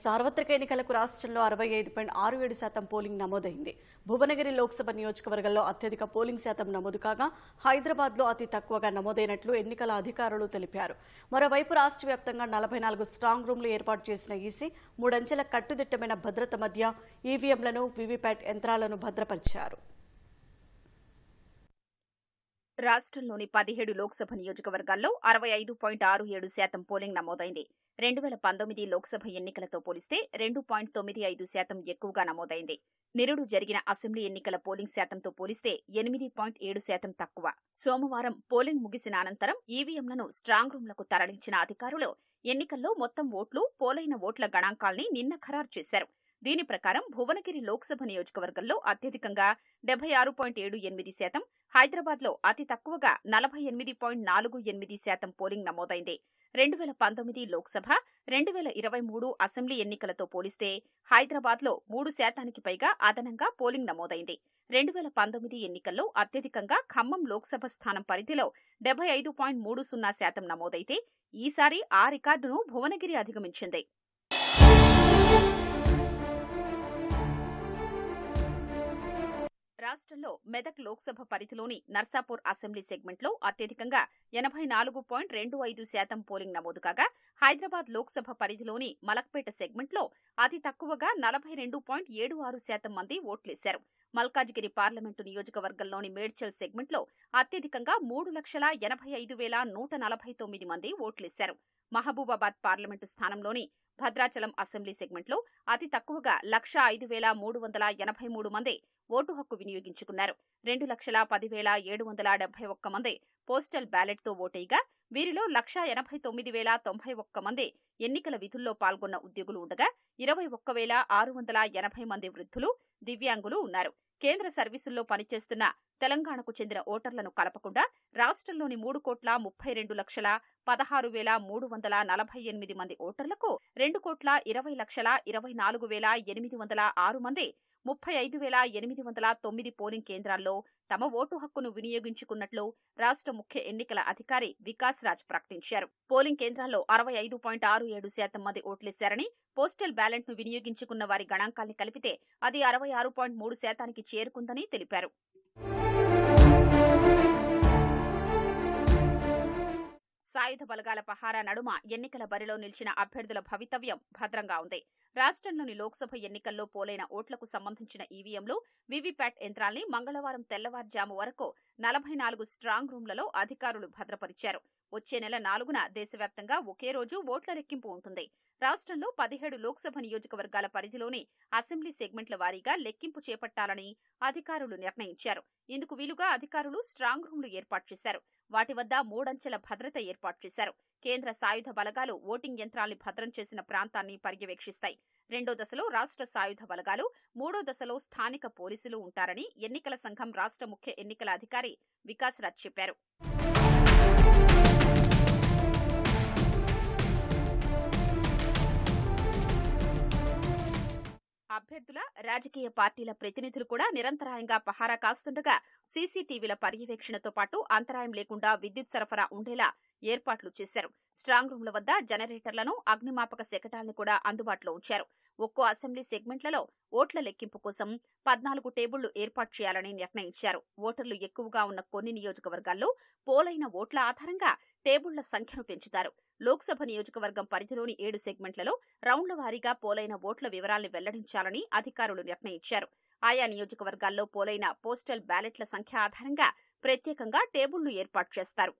సార్వత్రిక ఎన్నికలకు రాష్ట్రంలో అరవై ఐదు పాయింట్ ఆరు ఏడు శాతం పోలింగ్ నమోదైంది. భువనగిరి లోక్సభ నియోజకవర్గంలో అత్యధిక పోలింగ్ శాతం నమోదు కాగా హైదరాబాద్లో అతి తక్కువగా నమోదైనట్లు ఎన్నికల అధికారులు తెలిపారు. మరోవైపు రాష్ట్ర వ్యాప్తంగా నలభై నాలుగు స్ట్రాంగ్ రూమ్లు ఏర్పాటు చేసిన ఈసీ మూడంచెల కట్టుదిట్టమైన భద్రత మధ్య ఈవీఎంలను వీవీప్యాట్ యంత్రాలను భద్రపరిచారు. రాష్ట్రంలోని పదిహేడు లోక్సభ నియోజకవర్గాల్లో అరవై ఐదు పాయింట్ ఆరు ఏడు శాతం పోలింగ్ నమోదైంది. రెండు వేల పంతొమ్మిది లోక్సభ ఎన్నికలతో పోలిస్తే రెండు పాయింట్ తొమ్మిది ఐదు శాతం ఎక్కువగా నమోదైంది. నిరుడు జరిగిన అసెంబ్లీ ఎన్నికల పోలింగ్ శాతంతో పోలిస్తే ఎనిమిది పాయింట్ ఏడు శాతం తక్కువ. సోమవారం పోలింగ్ ముగిసిన అనంతరం ఈవీఎంలను స్ట్రాంగ్ రూమ్లకు తరలించిన అధికారులు ఎన్నికల్లో మొత్తం ఓట్లు పోలైన ఓట్ల గణాంకాల్ని నిన్న ఖరారు చేశారు. దీని ప్రకారం భువనగిరి లోక్సభ నియోజకవర్గంలో అత్యధికంగా డెబ్బై ఆరు పాయింట్ ఏడు ఎనిమిది శాతం హైదరాబాద్లో అతి తక్కువగా నలభై ఎనిమిది పాయింట్ నాలుగు ఎనిమిది శాతం పోలింగ్ నమోదైంది. రెండు వేల పంతొమ్మిది లోక్సభ రెండు వేల ఇరవై మూడు అసెంబ్లీ ఎన్నికలతో పోలిస్తే హైదరాబాద్లో మూడు శాతానికి పైగా అదనంగా పోలింగ్ నమోదైంది. రెండు వేల పంతొమ్మిది ఎన్నికల్లో అత్యధికంగా ఖమ్మం లోక్సభ స్థానం పరిధిలో డెబ్బై ఐదు పాయింట్ మూడు సున్నా శాతం నమోదైతే ఈసారి ఆ రికార్డును భువనగిరి అధిగమించింది. రాష్ట్రంలో మెదక్ లోక్సభ పరిధిలోని నర్సాపూర్ అసెంబ్లీ సెగ్మెంట్లో అత్యధికంగా ఎనభై నాలుగు పాయింట్ రెండు ఐదు శాతం పోలింగ్ నమోదు కాగా హైదరాబాద్ లోక్సభ పరిధిలోని మలక్పేట సెగ్మెంట్లో అతి తక్కువగా నలభై రెండు పాయింట్ ఏడు ఆరు శాతం మంది ఓట్లేశారు. మల్కాజ్గిరి పార్లమెంటు నియోజకవర్గంలోని మేడ్చల్ సెగ్మెంట్లో అత్యధికంగా మూడు లక్షల ఎనభై ఐదు వేల నూట నలభై తొమ్మిది మంది ఓట్లేశారు. మహబూబాబాద్ పార్లమెంటు స్థానంలోని భద్రాచలం అసెంబ్లీ సెగ్మెంట్లో అతి తక్కువగా లక్ష ఐదు వేల మూడు వందల ఎనభై మూడు మంది ఓటు హక్కు వినియోగించుకున్నారు. రెండు లక్షల పదివేల ఏడు వందల డెబ్బై ఒక్క మంది పోస్టల్ బ్యాలెట్తో ఓటేయగా వీరిలో లక్ష ఎనభై తొమ్మిది వేల తొంభై ఒక్క మంది ఎన్నికల విధుల్లో పాల్గొన్న ఉద్యోగులు ఉండగా ఇరవై ఒక్క వేల ఆరు వందల ఎనభై మంది వృద్ధులు దివ్యాంగులు ఉన్నారు. కేంద్ర సర్వీసుల్లో పనిచేస్తున్న తెలంగాణకు చెందిన ఓటర్లను కలపకుండా రాష్ట్రంలోని మూడు కోట్ల ముప్పై రెండు లక్షల పదహారు వేల మూడు వందల నలభై ఎనిమిది మంది ఓటర్లకు రెండు కోట్ల ఇరవై లక్షల ఇరవై నాలుగు వేల ఎనిమిది వందల ఆరు మంది ముప్పై ఐదు వేల ఎనిమిది వందల తొమ్మిది పోలింగ్ కేంద్రాల్లో తమ ఓటు హక్కును వినియోగించుకున్నట్లు రాష్ట్ర ముఖ్య ఎన్నికల అధికారి వికాస్ రాజ్ ప్రకటించారు. పోలింగ్ కేంద్రాల్లో అరవై ఐదు పాయింట్ ఆరు ఏడు శాతం మంది ఓట్లేశారని పోస్టల్ బ్యాలెట్ను వినియోగించుకున్న వారి గణాంకాల్ని కలిపితే అది అరవై ఆరు పాయింట్ మూడు శాతానికి చేరుకుందని తెలిపారు. సాయుధ బలగాల పహారా నడుమ ఎన్నికల బరిలో నిలిచిన అభ్యర్థుల భవితవ్యం భద్రంగా ఉంది. రాష్ట్రంలోని లోక్సభ ఎన్నికల్లో పోలైన ఓట్లకు సంబంధించిన ఈవీఎంలు వీవీప్యాట్ యంత్రాల్ని మంగళవారం తెల్లవారుజాము వరకు నలభై నాలుగు స్ట్రాంగ్ రూమ్లలో అధికారులు భద్రపరిచారు. వచ్చే నెల నాలుగున దేశవ్యాప్తంగా ఒకే రోజు ఓట్ల లెక్కింపు ఉంటుంది. రాష్ట్రంలో పదిహేడు లోక్సభ నియోజకవర్గాల పరిధిలోని అసెంబ్లీ సెగ్మెంట్ల వారీగా లెక్కింపు చేపట్టాలని అధికారులు నిర్ణయించారు. ఇందుకు వీలుగా అధికారులు స్ట్రాంగ్ రూమ్లు ఏర్పాటు చేశారు. వాటి వద్ద మూడంచెల భద్రత ఏర్పాటు చేశారు. కేంద్ర సాయుధ బలగాలు ఓటింగ్ యంత్రాల్ని భద్రం చేసిన ప్రాంతాన్ని పర్యవేక్షిస్తాయి. రెండో దశలో రాష్ట్ర సాయుధ బలగాలు మూడో దశలో స్థానిక పోలీసులు ఉంటారని ఎన్నికల సంఘం రాష్ట్ర ముఖ్య ఎన్నికల అధికారి వికాస్ రాజ్ చెప్పారు. అభ్యర్థుల రాజకీయ పార్టీల ప్రతినిధులు కూడా నిరంతరాయంగా పహారా కాస్తుండగా సీసీటీవీల పర్యవేక్షణతో పాటు అంతరాయం లేకుండా విద్యుత్ సరఫరా ఉండేలా ఏర్పాట్లు చేశారు. స్ట్రాంగ్ రూమ్ల వద్ద జనరేటర్లను అగ్నిమాపక శకటాలను కూడా అందుబాటులో ఉంచారు. ఒక్కో అసెంబ్లీ సెగ్మెంట్లలో ఓట్ల లెక్కింపు కోసం పద్నాలుగు టేబుళ్ళు ఏర్పాటు చేయాలని నిర్ణయించారు. ఓటర్లు ఎక్కువగా ఉన్న కొన్ని నియోజకవర్గాల్లో పోలైన ఓట్ల ఆధారంగా టేబుళ్ళ సంఖ్యను పెంచుతారు. లోక్సభ నియోజకవర్గం పరిధిలోని ఏడు సెగ్మెంట్లలో రౌండ్ల వారీగా పోలైన ఓట్ల వివరాల్ని వెల్లడించాలని అధికారులు నిర్ణయించారు. ఆయా నియోజకవర్గాల్లో పోలైన పోస్టల్ బ్యాలెట్ల సంఖ్య ఆధారంగా ప్రత్యేకంగా టేబుళ్ళు ఏర్పాటు చేస్తారు.